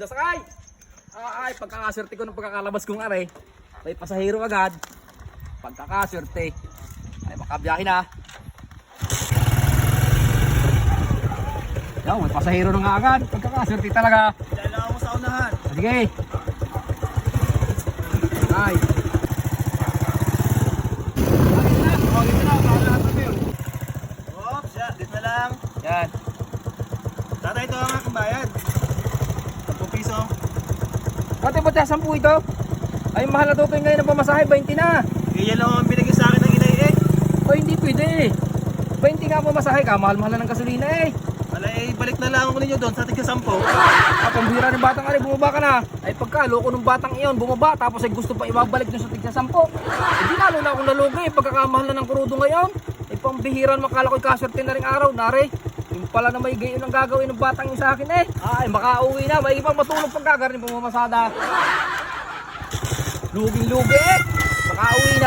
sasakay. Ay, pagkakaswerte ko ng pagkakalabas kong are. May pasahero agad. Pagkakaswerte. Ay, makabiyahin na. Yaw, may pasahero na nga agad. Pagkakaswerte talaga. Dahil ako sa unahan. Sige. Ay. Oops, ya, dito na lang. Yan. Tatay, ito ang aking bayad. 10. Pati ba tayo 10 ito? Ay, mahal na tutoy ngayon ng pamasahe. 20 na. Ganyan lang ang binigay sa akin ng inay eh. O, hindi pwede. 20 nga ang pamasahe ka. Mahal-mahal na ng gasolina eh. Wala eh, balik na lang ako ninyo doon sa tigka 10. At ang bihira ng batang ari, bumaba ka na. Ay pagka, loko ng batang iyon, bumaba, tapos ay gusto pa ibabalik dun sa tigsa sampo. Eh di lalo na akong nalugi, eh, pagkakamahal na ng krudo ngayon. Ay pambihiran, makala ko'y kaswerte na ring araw, nare. Yung pala na may gayon ang gagawin ng batang yung sa akin eh. Ay, makauwi na, may ibang matulog pagkagarin pumamasada. Luging-lugi eh. Makauwi.